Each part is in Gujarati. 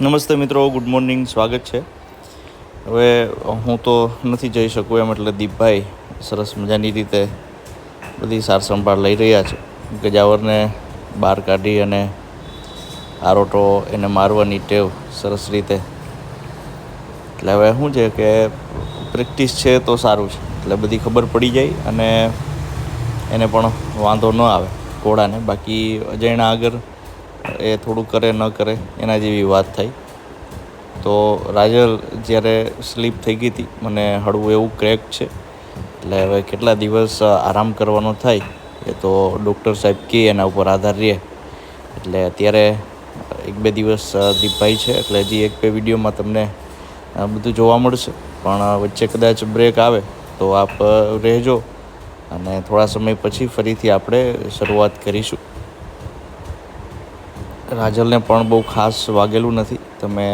નમસ્તે મિત્રો ગુડ મોર્નિંગ સ્વાગત છે. હવે હું તો નથી જઈ શકું એમ એટલે દીપભાઈ સરસ મજાની રીતે બધી સારસંભાળ લઈ રહ્યા છે. ગજાવરને બહાર કાઢી અને આરોટો એને મારવાની ટેવ સરસ રીતે. એટલે હવે શું છે કે પ્રેક્ટિસ છે તો સારું છે. એટલે બધી ખબર પડી જાય અને એને પણ વાંધો ન આવે ઘોડાને. બાકી અજયણા આગળ એ થોડું કરે ન કરે એના જેવી વાત થાય. તો રાજલ જ્યારે સ્લીપ થઈ ગઈ હતી, મને હળવું એવું ક્રેક છે. એટલે હવે કેટલા દિવસ આરામ કરવાનો થાય એ તો ડૉક્ટર સાહેબ કહે એના ઉપર આધાર રહે. એટલે અત્યારે એક બે દિવસ દીપભાઈ છે, એટલે હજી એક બે વિડીયોમાં તમને બધું જોવા મળશે. પણ વચ્ચે કદાચ બ્રેક આવે તો આપ રહેજો અને થોડા સમય પછી ફરીથી આપણે શરૂઆત કરીશું. રાજલને પણ બહુ ખાસ વાગેલું નથી. તમે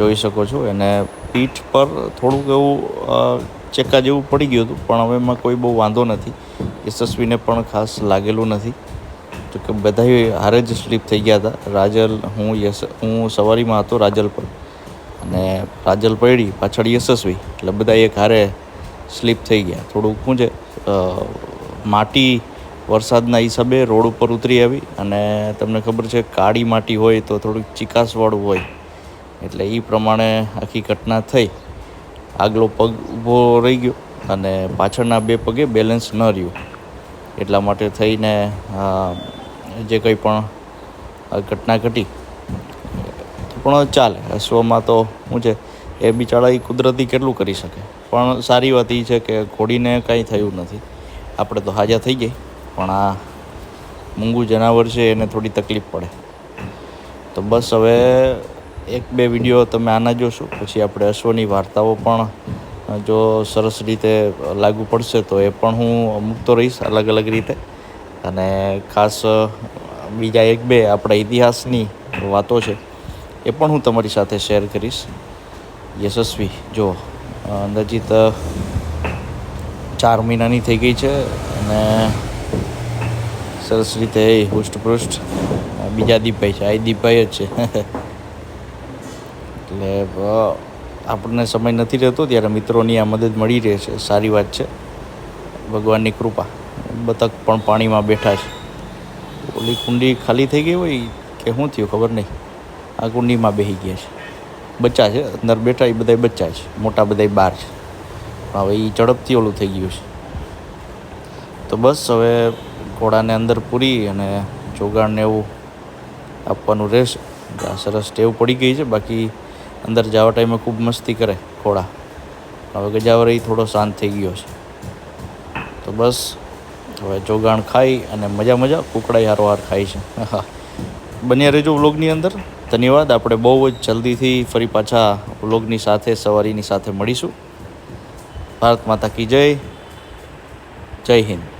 જોઈ શકો છો, એને પીઠ પર થોડુંક એવું અ, ચેકા જેવું પડી ગયું હતું પણ હવે એમાં કોઈ બહુ વાંધો નથી. યશસ્વીને પણ ખાસ લાગેલું નથી. તો કે બધા હારે જ સ્લીપ થઈ ગયા હતા. રાજલ હું યશ હું સવારીમાં હતો રાજલ પર. અને રાજલ પડી પાછળ યશસ્વી. એટલે બધા એક હારે સ્લીપ થઈ ગયા. થોડુંક શું છે માટી વરસાદના હિસાબે રોડ ઉપર ઉતરી આવી. અને તમને ખબર છે કાળી માટી હોય તો થોડુંક ચીકાસવાળું હોય. એટલે એ પ્રમાણે આખી ઘટના થઈ. આગલો પગ ઊભો રહી ગયો અને પાછળના બે પગે બેલેન્સ ન રહ્યું. એટલા માટે થઈને જે કંઈ પણ ઘટના ઘટી, પણ ચાલે. અશ્વમાં તો શું છે, એ બિચારા એ કુદરતી કેટલું કરી શકે? પણ સારી વાત એ છે કે ઘોડીને કાંઈ થયું નથી. આપણે તો હાજા થઈ ગઈ, પણ આ મૂંગું જનાવર છે, એને થોડી તકલીફ પડે. તો બસ હવે એક, બે વીડિયો તમે આના જોશો. પછી આપણે અશ્વની વાર્તાઓ પણ જો સરસ રીતે લાગુ પડશે તો એ પણ હું મૂકતો રહીશ અલગ અલગ રીતે. અને ખાસ બીજા એક, બે આપણા ઇતિહાસની વાતો છે, એ પણ હું તમારી સાથે શેર કરીશ. યશસ્વી, જો અંદાજીત ચાર મહિનાની થઈ ગઈ છે અને સરસ રીતે હુષ્ટપૃષ્ટ બીજા દીપભાઈ છે. આ દીપભાઈ જ છે. એટલે આપણને સમય નથી રહેતો ત્યારે મિત્રોની આ મદદ મળી રહે છે. સારી વાત છે. ભગવાનની કૃપા. બતક પણ પાણીમાં બેઠા છે. ઓલી કુંડી ખાલી થઈ ગઈ હોય કે શું થયું ખબર નહીં. આ કુંડીમાં બેસી ગયા છે. બચ્ચા છે. અંદર બેઠા એ બધા બચ્ચા છે. મોટા બધા બહાર છે. હવે એ ઝડપથી ઓલું થઈ ગયું છે. તો બસ હવે ઘોડાને અંદર પૂરી અને જોગાણને એવું આપવાનું રહેશે. સરસ ટેવ પડી ગઈ છે. બાકી અંદર જવા ટાઈમે ખૂબ મસ્તી કરે ઘોડા હવે ગજાવર એ થોડો શાંત થઈ ગયો છે. તો બસ, હવે જોગાણ ખાઈ અને મજા મજા કુકડાઈ હારોહાર ખાય છે. હા. બન્યા રહેજો વ્લોગની અંદર. ધન્યવાદ. આપણે બહુ જ જલ્દીથી ફરી પાછા વ્લોગની સાથે, સવારીની સાથે મળીશું. ભારત માતા કી જય. જય હિન્દ.